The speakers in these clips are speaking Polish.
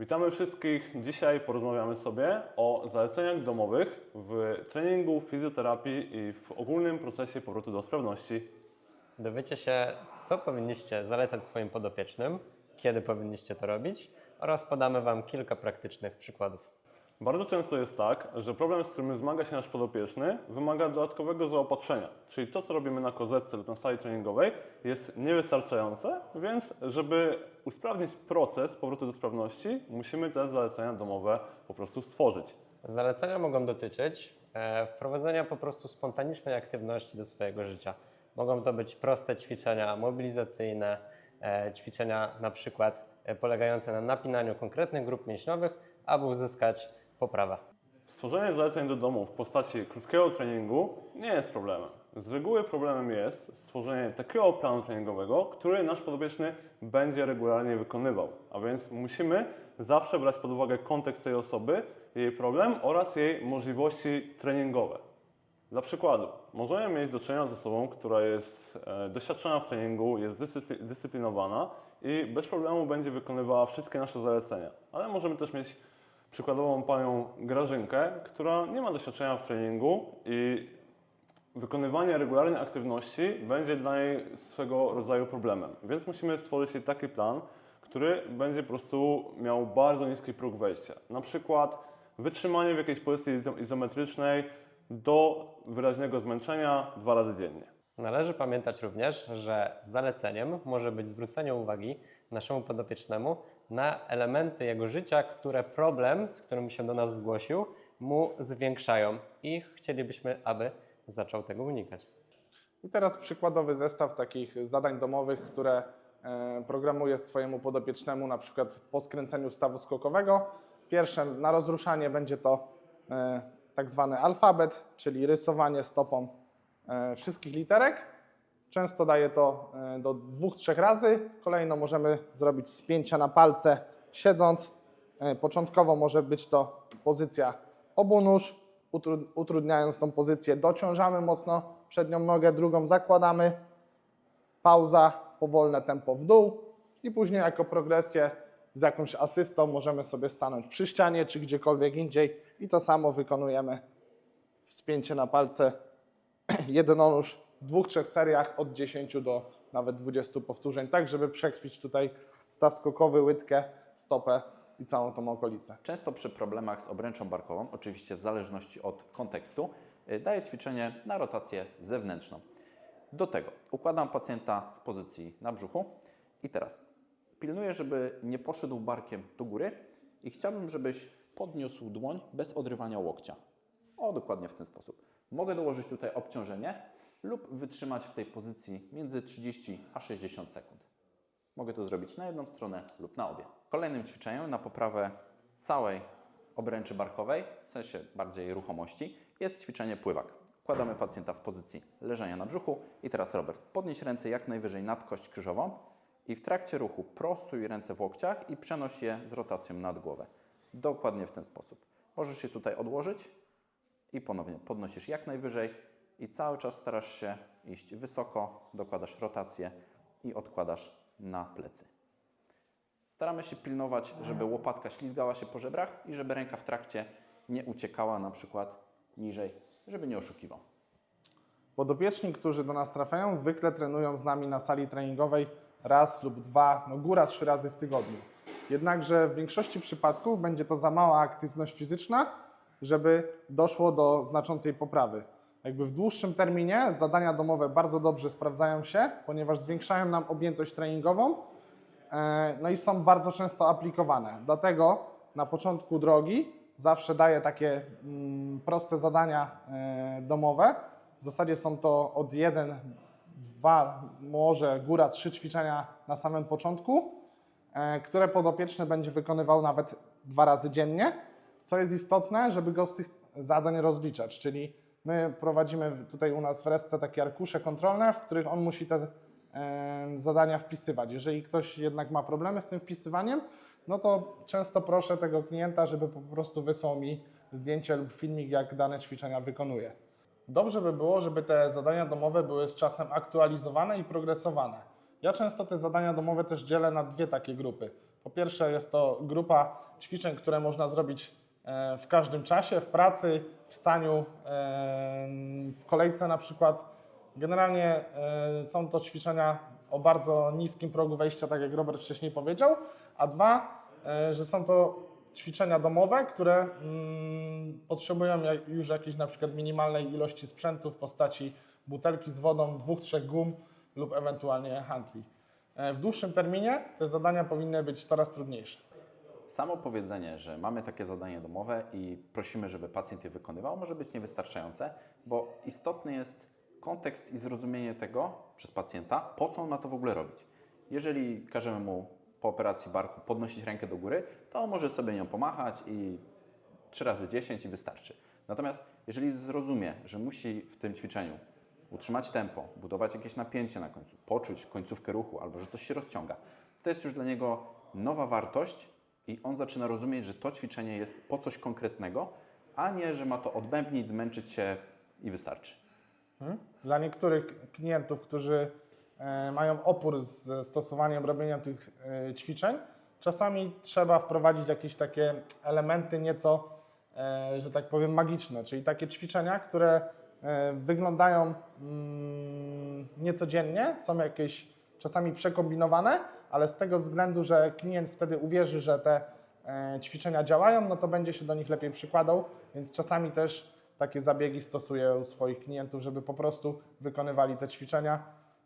Witamy wszystkich. Dzisiaj porozmawiamy sobie o zaleceniach domowych w treningu, fizjoterapii i w ogólnym procesie powrotu do sprawności. Dowiecie się, co powinniście zalecać swoim podopiecznym, kiedy powinniście to robić oraz podamy Wam kilka praktycznych przykładów. Bardzo często jest tak, że problem, z którym zmaga się nasz podopieczny, wymaga dodatkowego zaopatrzenia. Czyli to, co robimy na kozetce lub na sali treningowej, jest niewystarczające, więc żeby usprawnić proces powrotu do sprawności, musimy te zalecenia domowe po prostu stworzyć. Zalecenia mogą dotyczyć e, wprowadzenia po prostu spontanicznej aktywności do swojego życia. Mogą to być proste ćwiczenia mobilizacyjne, e, ćwiczenia na przykład e, polegające na napinaniu konkretnych grup mięśniowych, aby uzyskać poprawę. Stworzenie zaleceń do domu w postaci krótkiego treningu nie jest problemem. Z reguły problemem jest stworzenie takiego planu treningowego, który nasz podobieczny będzie regularnie wykonywał. A więc musimy zawsze brać pod uwagę kontekst tej osoby, jej problem oraz jej możliwości treningowe. Dla przykładu, możemy mieć do czynienia z osobą, która jest e, doświadczona w treningu, jest dyscypli- dyscyplinowana i bez problemu będzie wykonywała wszystkie nasze zalecenia. Ale możemy też mieć przykładową panią Grażynkę, która nie ma doświadczenia w treningu i wykonywanie regularnej aktywności będzie dla niej swego rodzaju problemem. Więc musimy stworzyć jej taki plan, który będzie po prostu miał bardzo niski próg wejścia. Na przykład wytrzymanie w jakiejś pozycji izo- izometrycznej do wyraźnego zmęczenia dwa razy dziennie. Należy pamiętać również, że zaleceniem może być zwrócenie uwagi naszemu podopiecznemu na elementy jego życia, które problem, z którym się do nas zgłosił, mu zwiększają i chcielibyśmy, aby zaczął tego unikać. I teraz przykładowy zestaw takich zadań domowych, które e, programuję swojemu podopiecznemu, na przykład po skręceniu stawu skokowego. Pierwsze na rozruszanie będzie to e, tak zwany alfabet, czyli rysowanie stopą e, wszystkich literek. Często daję to e, do dwóch, trzech razy. Kolejno możemy zrobić spięcia na palce siedząc. E, Początkowo może być to pozycja obunóż. Utru- Utrudniając tą pozycję, dociążamy mocno przednią nogę, drugą zakładamy. Pauza, powolne tempo w dół i później jako progresję z jakąś asystą możemy sobie stanąć przy ścianie czy gdziekolwiek indziej i to samo wykonujemy wspięcie na palce jednonóż w dwóch, trzech seriach od 10 do nawet 20 powtórzeń, tak żeby przekwić tutaj staw skokowy, łydkę, stopę i całą tą okolicę. Często przy problemach z obręczą barkową, oczywiście w zależności od kontekstu, y, daję ćwiczenie na rotację zewnętrzną. Do tego układam pacjenta w pozycji na brzuchu i teraz pilnuję, żeby nie poszedł barkiem do góry i chciałbym, żebyś podniósł dłoń bez odrywania łokcia. O, dokładnie w ten sposób. Mogę dołożyć tutaj obciążenie lub wytrzymać w tej pozycji między 30 a 60 sekund. Mogę to zrobić na jedną stronę lub na obie. Kolejnym ćwiczeniem na poprawę całej obręczy barkowej, w sensie bardziej ruchomości, jest ćwiczenie pływak. Kładamy pacjenta w pozycji leżenia na brzuchu i teraz Robert, podnieś ręce jak najwyżej nad kość krzyżową i w trakcie ruchu prostuj ręce w łokciach i przenoś je z rotacją nad głowę. Dokładnie w ten sposób. Możesz się tutaj odłożyć i ponownie podnosisz jak najwyżej i cały czas starasz się iść wysoko, dokładasz rotację i odkładasz na plecy. Staramy się pilnować, żeby łopatka ślizgała się po żebrach i żeby ręka w trakcie nie uciekała na przykład niżej, żeby nie oszukiwał. Podopieczni, którzy do nas trafiają, zwykle trenują z nami na sali treningowej raz lub dwa, no góra trzy razy w tygodniu. Jednakże w większości przypadków będzie to za mała aktywność fizyczna, żeby doszło do znaczącej poprawy. Jakby w dłuższym terminie zadania domowe bardzo dobrze sprawdzają się, ponieważ zwiększają nam objętość treningową, e, no i są bardzo często aplikowane. Dlatego na początku drogi zawsze daję takie mm, proste zadania e, domowe. W zasadzie są to od 1, 2, może góra 3 ćwiczenia na samym początku, e, które podopieczny będzie wykonywał nawet dwa razy dziennie. Co jest istotne, żeby go z tych zadań rozliczać, czyli my prowadzimy tutaj u nas w Resce takie arkusze kontrolne, w których on musi te e, zadania wpisywać. Jeżeli ktoś jednak ma problemy z tym wpisywaniem, no to często proszę tego klienta, żeby po prostu wysłał mi zdjęcie lub filmik, jak dane ćwiczenia wykonuje. Dobrze by było, żeby te zadania domowe były z czasem aktualizowane i progresowane. Ja często te zadania domowe też dzielę na dwie takie grupy. Po pierwsze jest to grupa ćwiczeń, które można zrobić w każdym czasie, w pracy, w staniu, e, w kolejce na przykład. Generalnie e, są to ćwiczenia o bardzo niskim progu wejścia, tak jak Robert wcześniej powiedział, a dwa, e, że są to ćwiczenia domowe, które mm, potrzebują już jakiejś na przykład minimalnej ilości sprzętu w postaci butelki z wodą, dwóch, trzech gum lub ewentualnie handli. E, W dłuższym terminie te zadania powinny być coraz trudniejsze. Samo powiedzenie, że mamy takie zadanie domowe i prosimy, żeby pacjent je wykonywał, może być niewystarczające, bo istotny jest kontekst i zrozumienie tego przez pacjenta, po co on ma to w ogóle robić. Jeżeli każemy mu po operacji barku podnosić rękę do góry, to może sobie nią pomachać i 3 razy 10 i wystarczy. Natomiast jeżeli zrozumie, że musi w tym ćwiczeniu utrzymać tempo, budować jakieś napięcie na końcu, poczuć końcówkę ruchu albo że coś się rozciąga, to jest już dla niego nowa wartość i on zaczyna rozumieć, że to ćwiczenie jest po coś konkretnego, a nie, że ma to odbębnić, zmęczyć się i wystarczy. Mhm. Dla niektórych klientów, którzy e, mają opór z stosowaniem robienia tych e, ćwiczeń, czasami trzeba wprowadzić jakieś takie elementy nieco, e, że tak powiem, magiczne, czyli takie ćwiczenia, które wyglądają mm, niecodziennie, są jakieś czasami przekombinowane, ale z tego względu, że klient wtedy uwierzy, że te e, ćwiczenia działają, no to będzie się do nich lepiej przykładał, więc czasami też takie zabiegi stosuję u swoich klientów, żeby po prostu wykonywali te ćwiczenia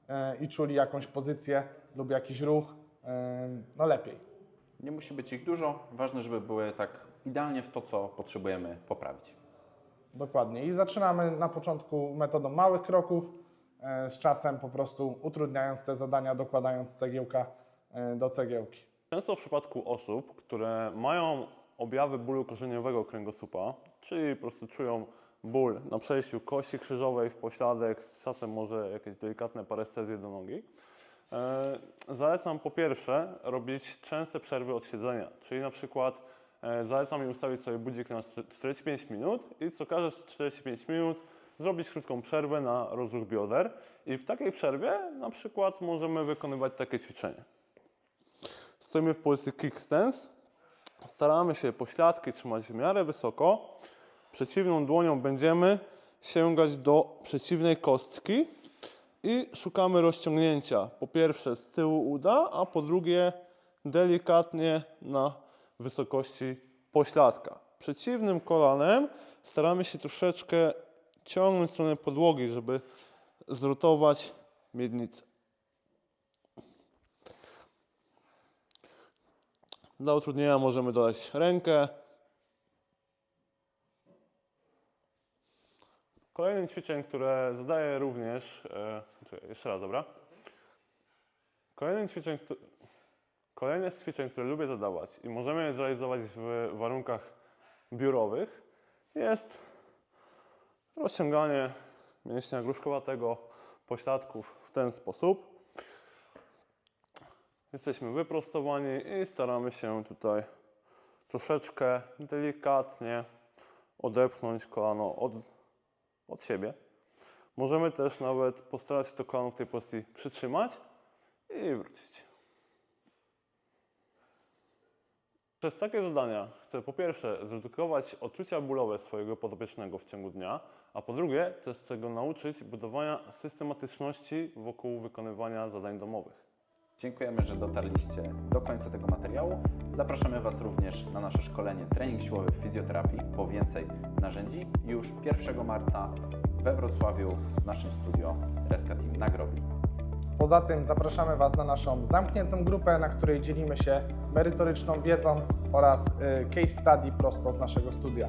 e, i czuli jakąś pozycję lub jakiś ruch e, no lepiej. Nie musi być ich dużo, ważne, żeby były tak idealnie w to, co potrzebujemy poprawić. Dokładnie. I zaczynamy na początku metodą małych kroków, z czasem po prostu utrudniając te zadania, dokładając cegiełka e, do cegiełki. Często w przypadku osób, które mają objawy bólu korzeniowego kręgosłupa, czyli po prostu czują ból na przejściu kości krzyżowej w pośladek, z czasem może jakieś delikatne parestezje do nogi, e, zalecam po pierwsze robić częste przerwy od siedzenia, czyli na przykład e, zalecam im ustawić sobie budzik na 45 minut i co każde 45 minut zrobić krótką przerwę na rozruch bioder i w takiej przerwie na przykład możemy wykonywać takie ćwiczenie. Stoimy w pozycji kick stance. Staramy się pośladki trzymać w miarę wysoko. Przeciwną dłonią będziemy sięgać do przeciwnej kostki i szukamy rozciągnięcia. Po pierwsze z tyłu uda, a po drugie delikatnie na wysokości pośladka. Przeciwnym kolanem staramy się troszeczkę ciągnąć w stronę podłogi, żeby zrutować miednicę. Dla utrudnienia możemy dodać rękę. Kolejnym ćwiczeniem, które zadaję również, e, jeszcze raz, dobra? Kolejnym ćwiczeniem, któ- kolejne z ćwiczeń, które lubię zadawać i możemy je zrealizować w warunkach biurowych, jest rozciąganie mięśnia gruszkowatego pośladków w ten sposób. Jesteśmy wyprostowani i staramy się tutaj troszeczkę delikatnie odepchnąć kolano od, od siebie. Możemy też nawet postarać się to kolano w tej pozycji przytrzymać i wrócić. Przez takie zadania chcę po pierwsze zredukować odczucia bólowe swojego podopiecznego w ciągu dnia, a po drugie też chcę go nauczyć budowania systematyczności wokół wykonywania zadań domowych. Dziękujemy, że dotarliście do końca tego materiału. Zapraszamy Was również na nasze szkolenie Trening Siłowy w Fizjoterapii po więcej narzędzi już 1 marca we Wrocławiu w naszym studio Reska Team na Grobli. Poza tym zapraszamy Was na naszą zamkniętą grupę, na której dzielimy się merytoryczną wiedzą oraz y, case study prosto z naszego studia.